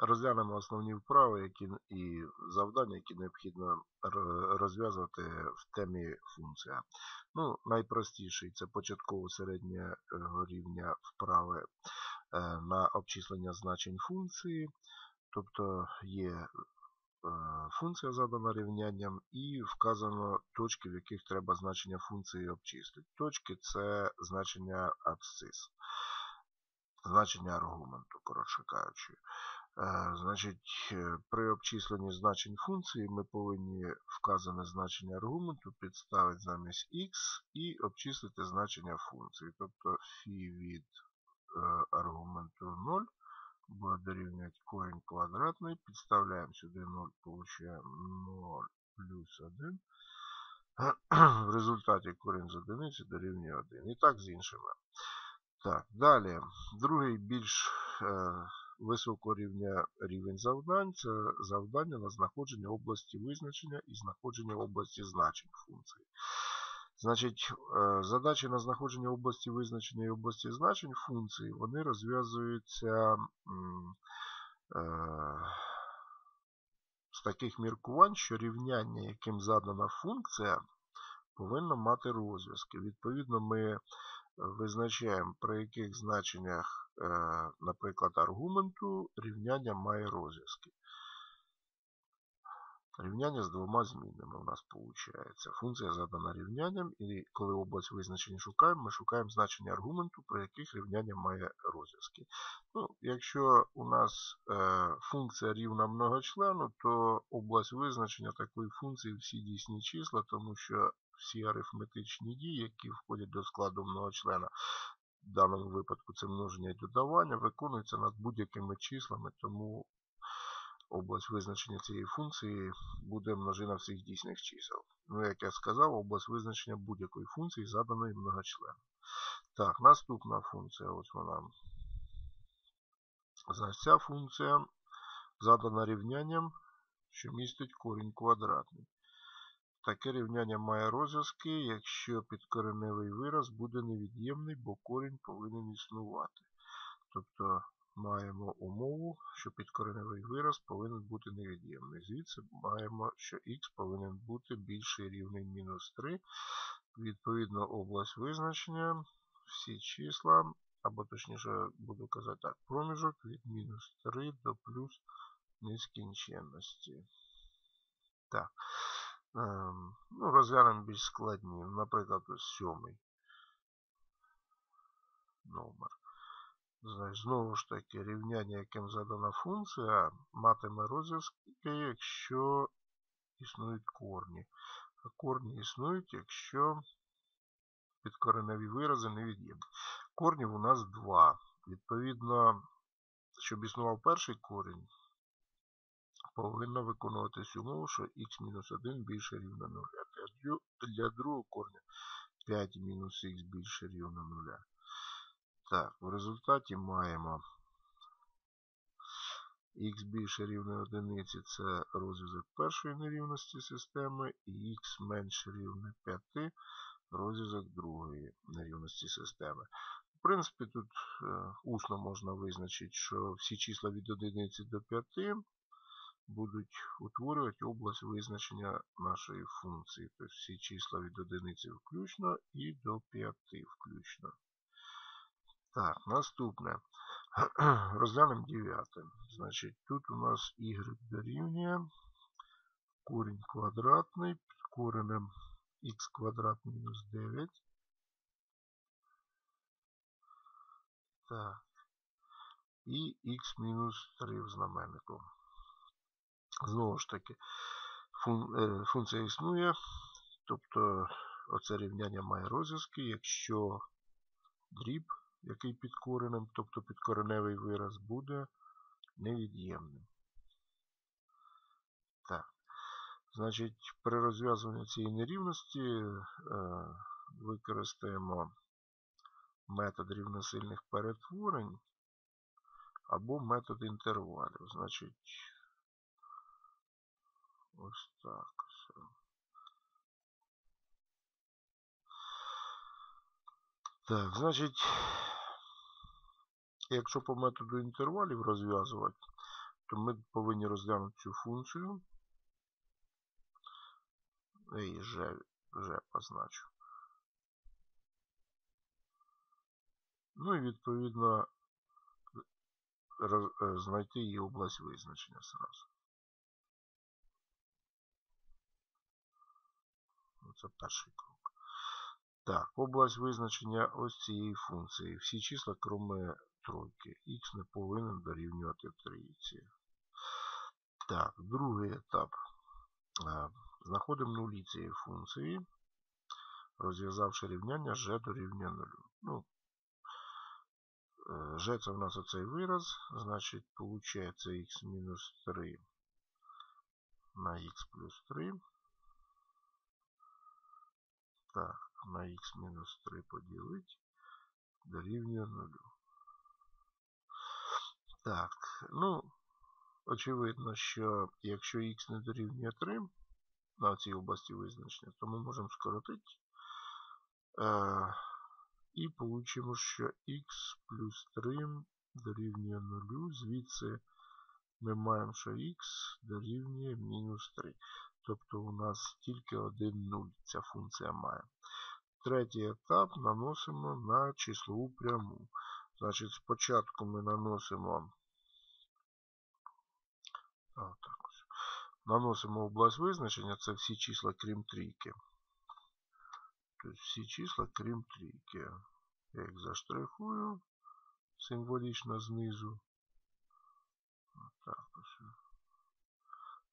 Розглянемо основні вправи які, і завдання, які необхідно розв'язувати в темі функція. Ну, Найпростіший це початково середнього рівня вправи е, на обчислення значень функції. Тобто є е, функція задана рівнянням і вказано точки, в яких треба значення функції обчислити. Точки це значення абсцис. Значення аргументу, коротше кажучи. Е, значить, е, При обчисленні значень функції ми повинні вказане значення аргументу підставити замість x і обчислити значення функції. Тобто φ від е, аргументу 0 буде дорівнювати корінь квадратний. Підставляємо сюди 0, получаємо 0 плюс 1. В результаті корінь з одиниці дорівнює 1. І так з іншими. Так, Далі, другий більш високого рівня рівень завдань це завдання на знаходження області визначення і знаходження області значень функції. Значить, е, задачі на знаходження області визначення і області значень функції, вони розв'язуються е, з таких міркувань, що рівняння, яким задана функція, повинно мати розв'язки. Відповідно, ми визначаємо, при яких значеннях Е, наприклад, аргументу рівняння має розв'язки. Рівняння з двома змінними у нас виходить. Функція задана рівнянням, і коли область визначення шукаємо, ми шукаємо значення аргументу, при яких рівняння має розв'язки. Ну, Якщо у нас е, функція рівна многочлену, то область визначення такої функції всі дійсні числа, тому що всі арифметичні дії, які входять до складу многочлена, в даному випадку це множення і додавання, виконується над будь-якими числами, тому область визначення цієї функції буде множина всіх дійсних чисел. Ну, як я сказав, область визначення будь-якої функції заданої многочленом. Так, наступна функція, ось вона. Значить, ця функція задана рівнянням, що містить корінь квадратний. Таке рівняння має розв'язки, якщо підкореневий вираз буде невід'ємний, бо корінь повинен існувати. Тобто маємо умову, що підкореневий вираз повинен бути невід'ємний. Звідси маємо, що х повинен бути більший рівний мінус 3. Відповідно, область визначення, всі числа, або точніше буду казати так, проміжок від мінус 3 до плюс нескінченності. Так. Ем, ну, Розглянемо більш складні. Наприклад, сьомий номер. Знову ж таки, рівняння, яким задана функція, матиме розв'язки, якщо існують корні. А корні існують, якщо підкореневі вирази невід'ємні. Корнів у нас два. Відповідно, щоб існував перший корінь, повинна виконуватись умову, що х-1 більше рівно 0. Для другого корня 5 мінус х більше рівно 0. Так, в результаті маємо х більше рівне 1 це розв'язок першої нерівності системи, і х менше рівне 5 розв'язок другої нерівності системи. В принципі, тут е, усно можна визначити, що всі числа від 1 до 5 будуть утворювати область визначення нашої функції. Тобто всі числа від одиниці включно і до 5 включно. Так, наступне. Розглянемо дев'яте. Значить, тут у нас y дорівнює корінь квадратний під коренем х квадрат мінус 9. Так. І х мінус 3 в знаменнику. Знову ж таки, е, функція існує, тобто оце рівняння має розв'язки, якщо дріб, який під коренем, тобто підкореневий вираз, буде невід'ємним. Так. Значить, при розв'язуванні цієї нерівності е, використаємо метод рівносильних перетворень або метод інтервалів. Значить, Ось так. все. Так, значить, якщо по методу інтервалів розв'язувати, то ми повинні розглянути цю функцію. І вже, вже позначу. Ну і відповідно е, знайти її область визначення зразу. Це перший крок. Так, область визначення ось цієї функції. Всі числа, кроме тройки. Х не повинен дорівнювати трійці. Так, другий етап. Е, знаходимо нулі цієї функції, розв'язавши рівняння g дорівнює 0. Ну, g це в нас оцей вираз, значить, виходить х мінус 3 на х плюс 3. Так, на х мінус 3 поділити дорівнює 0. Так, ну, очевидно, що якщо х не дорівнює 3 на цій області визначення, то ми можемо скоротити. Е, і получимо, що х плюс 3 дорівнює 0. Звідси ми маємо, що х дорівнює мінус 3. Тобто у нас тільки один 0 ця функція має. Третій етап наносимо на числову пряму. Значить, спочатку ми наносимо так, наносимо область визначення, це всі числа, крім трійки. Тобто всі числа, крім трійки. Я їх заштрихую символічно знизу. Так, ось.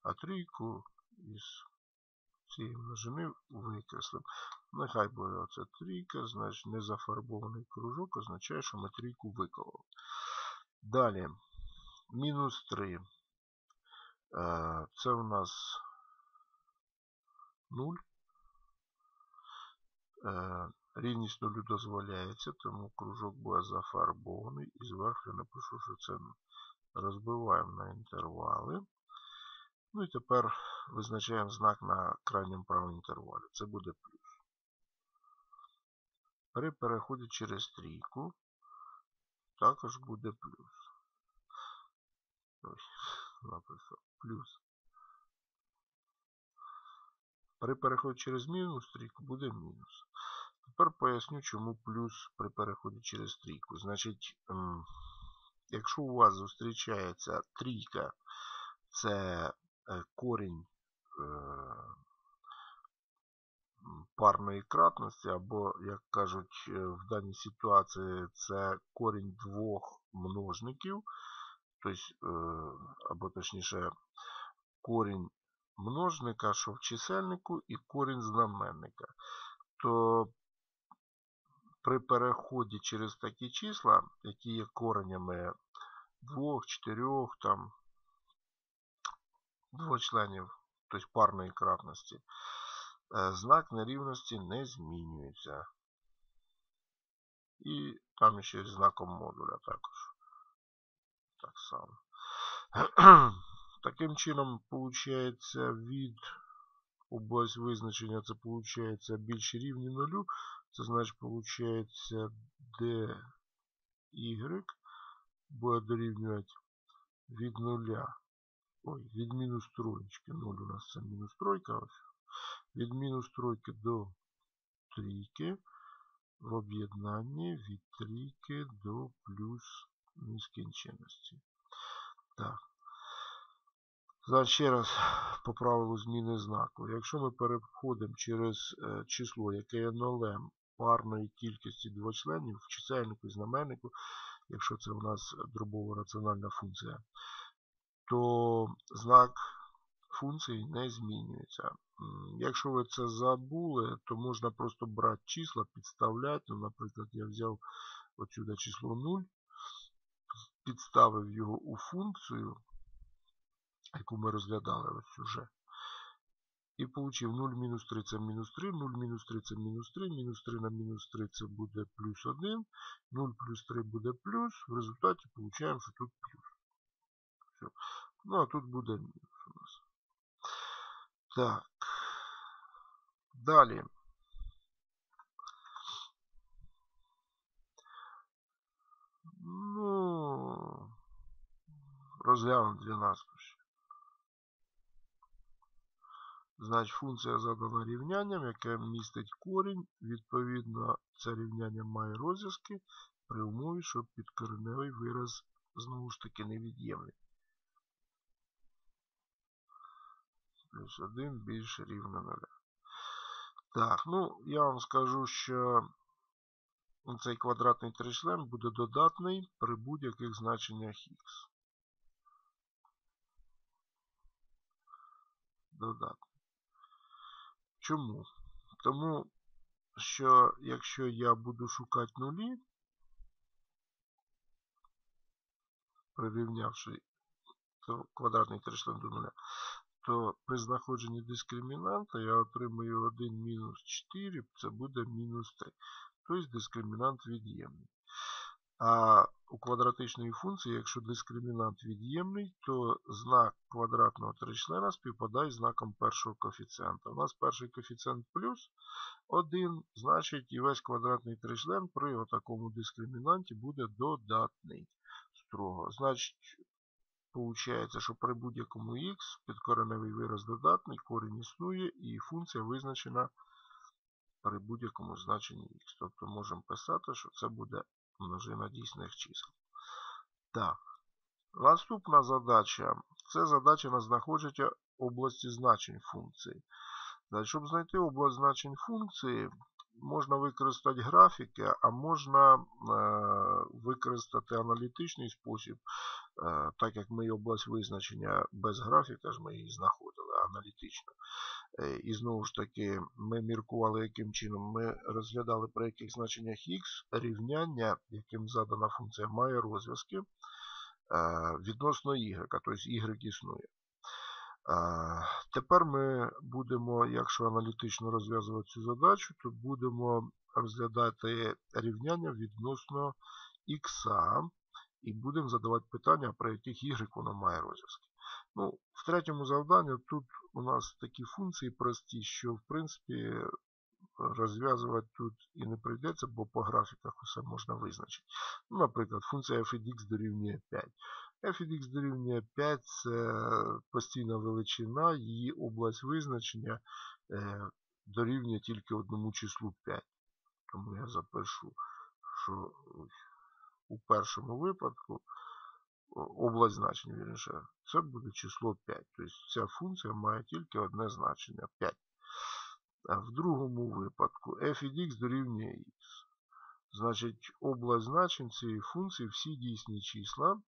А трійку із цієї множини викреслимо. Нехай буде оце трійка, значить незафарбований кружок означає, що ми трійку виклали. Далі, мінус 3. Е, це у нас 0. Е, рівність нулю дозволяється, тому кружок буде зафарбований. І зверху я напишу, що це розбиваємо на інтервали. Ну і тепер визначаємо знак на крайньому правому інтервалі. Це буде плюс. При переході через трійку також буде плюс. Ось, написав плюс. При переході через мінус трійку буде мінус. Тепер поясню, чому плюс при переході через трійку. Значить, якщо у вас зустрічається трійка, це корінь е, парної кратності, або, як кажуть, е, в даній ситуації це корінь двох множників, тобто, або точніше, корінь множника, що в чисельнику, і корінь знаменника, то при переході через такі числа, які є коренями двох, чотирьох, там, двох членів, тобто парної кратності, е, знак нерівності не змінюється. І там ще знаком модуля також. Так само. Таким чином, виходить, від область визначення це виходить більш рівні нулю. Це значить, виходить, dy буде дорівнювати від нуля. Ой, від мінус троєчки. 0 у нас це мінус тройка. Ось. Від мінус тройки до трійки в об'єднанні від трійки до плюс нескінченності. Так. Зараз ще раз по правилу зміни знаку. Якщо ми переходимо через е, число, яке є нолем парної кількості двочленів в чисельнику і знаменнику, якщо це у нас дробова раціональна функція, то знак функції не змінюється. Якщо ви це забули, то можна просто брати числа, підставляти. Ну, Наприклад, я взяв отсюди число 0, підставив його у функцію яку ми розглядали ось уже. І получив 0 мінус 3 це мінус 3, 0 мінус 3 це мінус 3, мінус 3 на мінус 3 це буде плюс 1, 0 плюс 3 буде плюс. В результаті получаємо, що тут плюс. Ну, а тут буде мінус у нас. Так. Далі. Ну, Розглянемо для нас. Значить, функція задана рівнянням, яке містить корінь. Відповідно, це рівняння має розв'язки при умові, що підкореневий вираз знову ж таки невід'ємний. Плюс 1 більше рівно 0. Так, ну, я вам скажу, що цей квадратний тричлен буде додатний при будь-яких значеннях х. Додатний. Чому? Тому що якщо я буду шукати нулі, прирівнявши квадратний тричлен до нуля, то при знаходженні дискримінанта я отримую 1 мінус 4, це буде мінус 3. Тобто дискримінант від'ємний. А у квадратичної функції, якщо дискримінант від'ємний, то знак квадратного тричлена співпадає з знаком першого коефіцієнта. У нас перший коефіцієнт плюс 1, значить і весь квадратний тричлен при такому дискримінанті буде додатний строго. Значить, Получається, що при будь-якому х підкореневий вираз додатний, корінь існує і функція визначена при будь-якому значенні х. Тобто можемо писати, що це буде множина дійсних чисел. Так. Наступна задача це задача на знаходження області значень функції. Щоб знайти область значень функції, можна використати графіки, а можна е, використати аналітичний спосіб, так як ми область визначення без графіка, ж ми її знаходили аналітично. Е, і знову ж таки, ми міркували, яким чином ми розглядали, при яких значеннях х рівняння, яким задана функція, має розв'язки відносно y, тобто y існує. Тепер ми будемо, якщо аналітично розв'язувати цю задачу, то будемо розглядати рівняння відносно х і будемо задавати питання, про яких y воно має розв'язки. Ну, В третьому завданні тут у нас такі функції прості, що в принципі розв'язувати тут і не прийдеться, бо по графіках усе можна визначити. Ну, Наприклад, функція f дорівнює 5 f x дорівнює 5 це постійна величина, її область визначення е, дорівнює тільки одному числу 5. Тому я запишу, що у першому випадку область значення, вірніше, це буде число 5. Тобто ця функція має тільки одне значення 5. А в другому випадку f від x дорівнює x. Значить, область значень цієї функції всі дійсні числа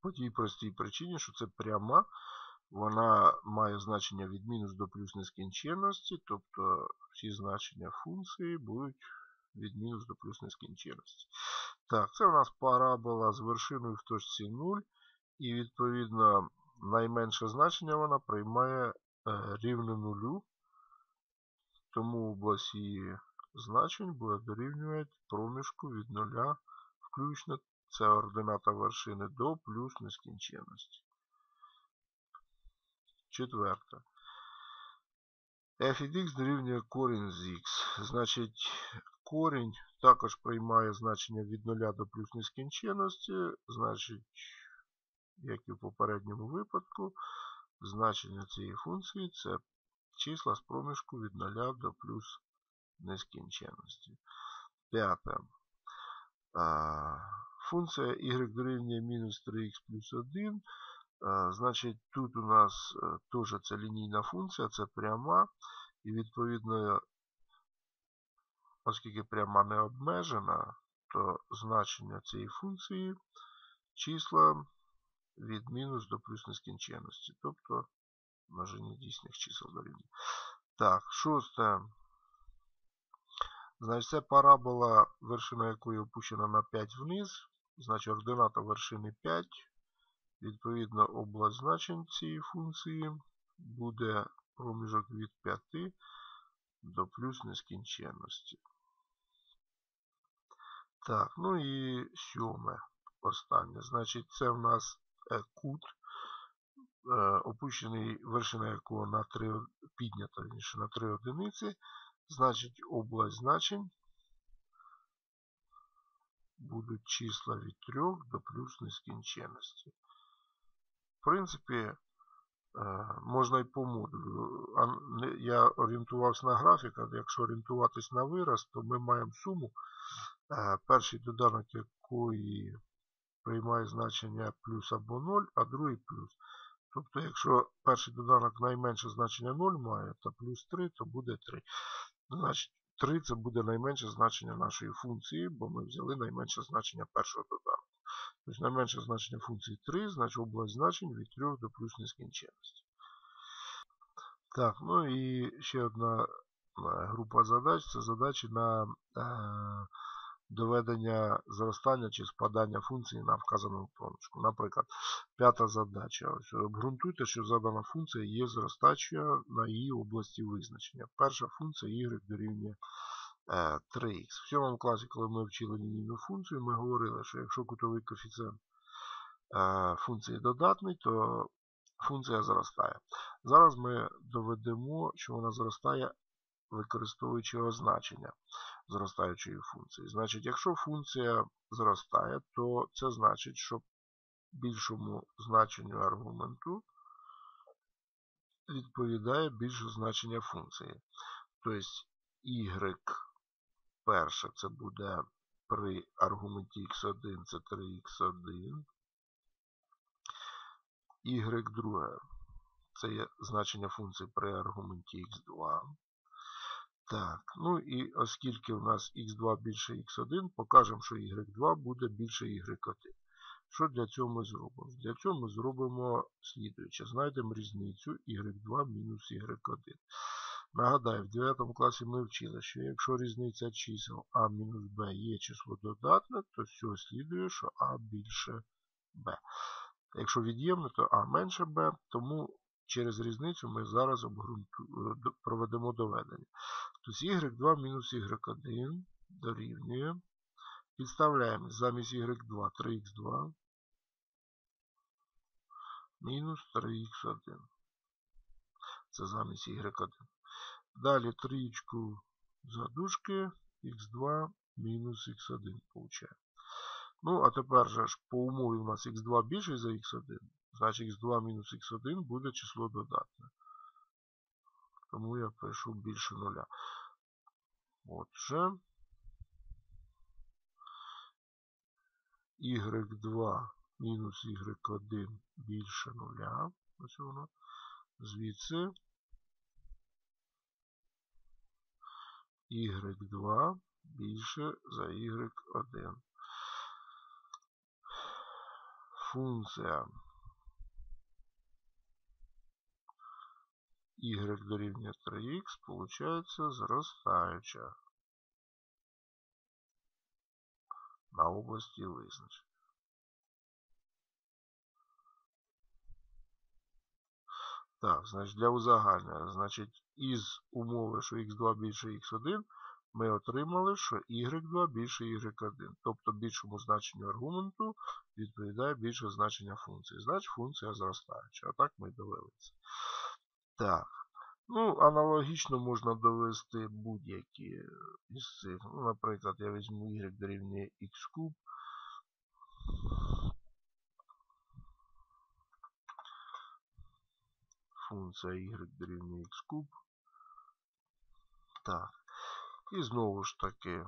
по тій простій причині, що це пряма, вона має значення від мінус до плюс нескінченності, тобто всі значення функції будуть від мінус до плюс нескінченності. Так, це у нас парабола з вершиною в точці 0, і відповідно найменше значення вона приймає е, рівне нулю, тому область її значень буде дорівнювати проміжку від 0 включно це ордината вершини до плюс нескінченності. Четверте. f від x дорівнює корінь з x. Значить, корінь також приймає значення від 0 до плюс нескінченності. Значить, як і в попередньому випадку, значення цієї функції це числа з проміжку від 0 до плюс нескінченності. П'яте. Функція y дорівнює мінус 3х плюс 1. Значить, тут у нас е, теж це лінійна функція, це пряма. І відповідно, оскільки пряма не обмежена, то значення цієї функції числа від мінус до плюс нескінченності. Тобто множення дійсних чисел дорівнює. Так, шосте. Значить, це парабола, вершина якої опущена на 5 вниз. Значить, ордината вершини 5. Відповідно, область значень цієї функції буде проміжок від 5 до плюс нескінченності. Так, ну і сьоме останнє. Значить, це в нас е, кут, е, опущений вершина якого на 3 піднята на 3 одиниці. Значить, область значень будуть числа від 3 до плюс нескінченності. В принципі, е, можна і по модулю. Я орієнтувався на графік, а якщо орієнтуватись на вираз, то ми маємо суму, перший доданок якої приймає значення плюс або 0, а другий плюс. Тобто, якщо перший доданок найменше значення 0 має, то плюс 3, то буде 3. Значить, 3 це буде найменше значення нашої функції, бо ми взяли найменше значення першого доданку. Тобто найменше значення функції 3, значить область значень від 3 до плюс нескінченності. Так, ну і ще одна е, група задач це задачі на е, доведення зростання чи спадання функції на вказану точку. Наприклад, п'ята задача. Ось, Обґрунтуйте, що задана функція є зростачою на її області визначення. Перша функція y дорівнює 3х. Е, В сьомому класі, коли ми вчили лінійну функцію, ми говорили, що якщо кутовий коефіцієнт е, функції додатний, то функція зростає. Зараз ми доведемо, що вона зростає, використовуючи означення зростаючої функції. Значить, якщо функція зростає, то це значить, що більшому значенню аргументу відповідає більше значення функції. Тобто y перше це буде при аргументі x1 це 3x1. Y друге це є значення функції при аргументі x2. Так, ну і оскільки у нас x2 більше x1, покажемо, що y2 буде більше y1. Що для цього ми зробимо? Для цього ми зробимо слідуюче. Знайдемо різницю y2 мінус y1. Нагадаю, в 9 класі ми вчили, що якщо різниця чисел а мінус b є число додатне, то з цього слідує, що а більше b. Якщо від'ємне, то а менше b, тому через різницю ми зараз проведемо доведення. Тобто y2 мінус y1 дорівнює. Підставляємо замість y2 3x2 мінус 3x1. Це замість y1. Далі трієчку задушки x2 мінус x1 получаємо. Ну, а тепер же ж по умові у нас x2 більше за x1. Значить x2 мінус x1 буде число додатне. Тому я пишу більше нуля. Отже, y2 мінус y1 більше нуля. Ось воно. Звідси y2 більше за y1. Функція y дорівнює 3х получається зростаюча на області визначення. Так, значить для узагальнення, значить, із умови, що x2 більше x1, ми отримали, що y2 більше y1. Тобто більшому значенню аргументу відповідає більше значення функції. Значить функція зростаюча. А так ми довели це. Так. Ну, аналогічно можна довести будь-які із цих. Ну, Наприклад, я візьму y дорівнює x куб. Функція y дорівнює x куб. Так. І знову ж таки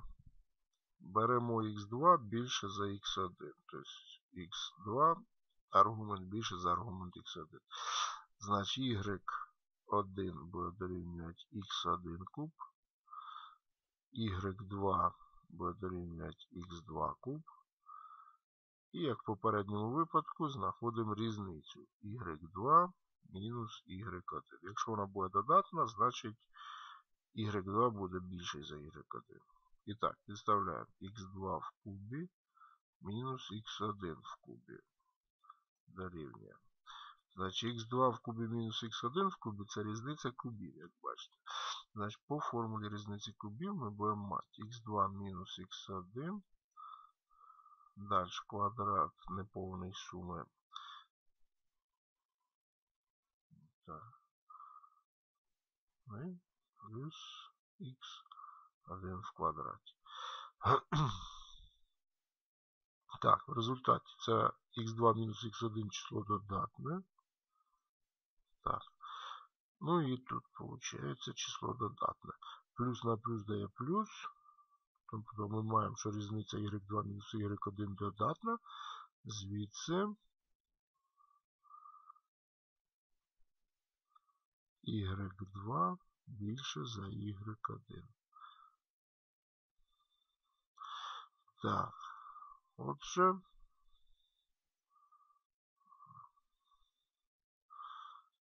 беремо x2 більше за x1. Тобто x2 аргумент більше за аргумент x1. Значить y1 буде дорівнювати x1 куб. y2 буде дорівнювати x2 куб. І як в попередньому випадку знаходимо різницю y2 мінус y1. Якщо вона буде додатна, значить y2 буде більший за y1. І так, підставляємо x2 в кубі мінус x1 в кубі. Дорівнює. Значить, x2 в кубі мінус x1 в кубі це різниця кубів, як бачите. Значить, по формулі різниці кубів ми будемо мати x2 мінус x1. Далі квадрат неповної суми. Так. Ну плюс x1 в квадраті. Так, в результаті це х2 мінус х1 число додатне. Так. Ну і тут виходить число додатне. Плюс на плюс дає плюс. Тобто ми маємо, що різниця y2 мінус y1 додатна. Звідси y2 більше за y1. Так, отже,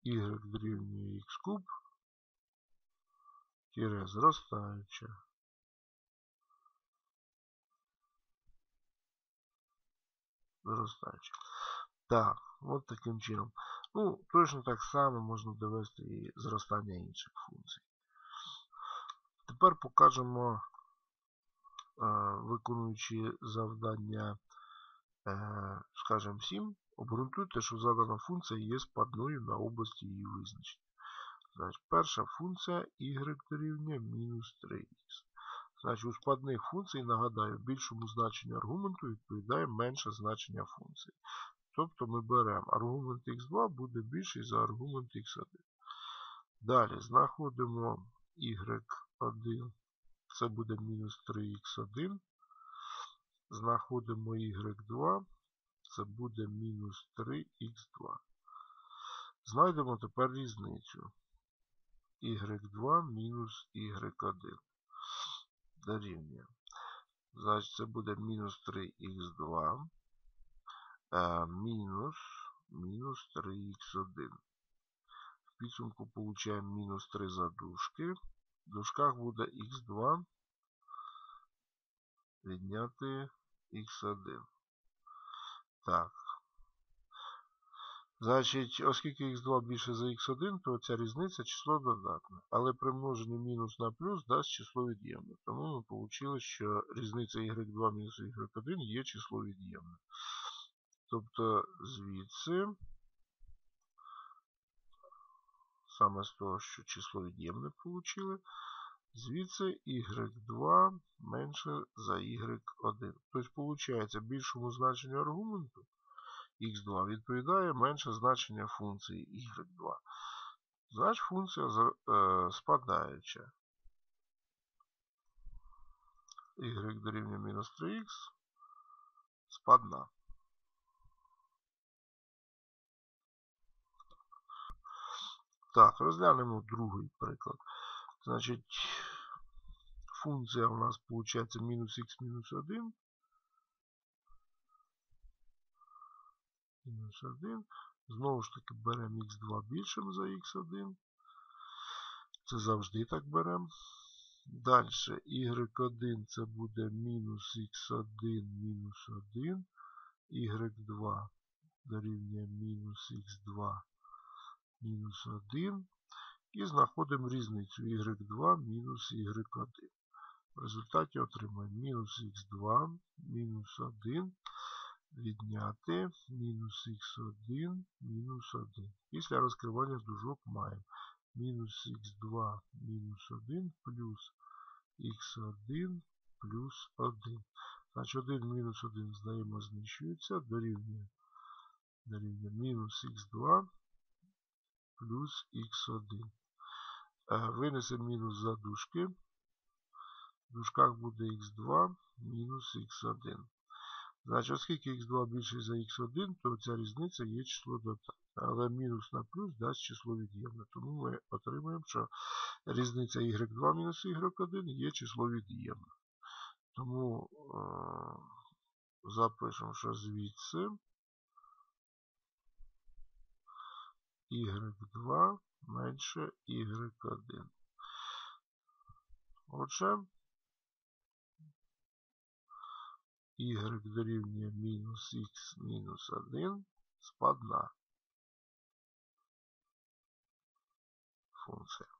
y дорівнює x куб, тире зростаюче. Зростаюче. Так, от таким чином. Ну, точно так само можна довести і зростання інших функцій. Тепер покажемо, виконуючи завдання, е, скажімо, 7, обґрунтуйте, що задана функція є спадною на області її визначення. Значить, перша функція y дорівнює мінус 3х. Значить, у складних функцій, нагадаю, більшому значенню аргументу відповідає менше значення функції. Тобто ми беремо аргумент x2 буде більший за аргумент x1. Далі знаходимо y1, це буде мінус 3x1. Знаходимо y2, це буде мінус 3х2. Знайдемо тепер різницю. y2 мінус y1 дорівнює. Значить, це буде мінус 3х2 е, мінус мінус 3х1. В підсумку получаємо мінус 3 задушки. В дужках буде х2 відняти х1. Так. Значить, оскільки х2 більше за х1, то ця різниця число додатне. Але при множенні мінус на плюс дасть число від'ємне. Тому ми отримали, що різниця y2 мінус y1 є число від'ємне. Тобто звідси, саме з того, що число від'ємне отримали, звідси y2 менше за y1. Тобто, виходить, більшому значенню аргументу x2 відповідає менше значення функції y2. Значить, функція е, спадаюча. y дорівнює мінус 3х спадна. Так, розглянемо другий приклад. Значить, функція у нас виходить мінус х мінус 1. Мінус 1. Знову ж таки беремо х2 більшим за х1. Це завжди так беремо. Далі y1 це буде мінус х1 мінус 1. y2 дорівнює мінус х2 мінус 1. І знаходимо різницю y2 мінус y1. В результаті отримаємо мінус х2 мінус 1 відняти мінус х1 мінус 1. Після розкривання дужок маємо мінус х2 мінус 1 плюс х1 плюс 1. Значить 1 мінус 1 знаємо знищується, дорівнює мінус х2 плюс х1. Винесемо мінус за дужки. В дужках буде х2 мінус х1. Значить, оскільки х2 більше за х1, то ця різниця є число додатне. Але мінус на плюс дасть число від'ємне. Тому ми отримаємо, що різниця y2 мінус y1 є число від'ємне. Тому е запишемо, що звідси y2 менше y1. Отже, y дорівнює мінус х мінус 1 спадна функція.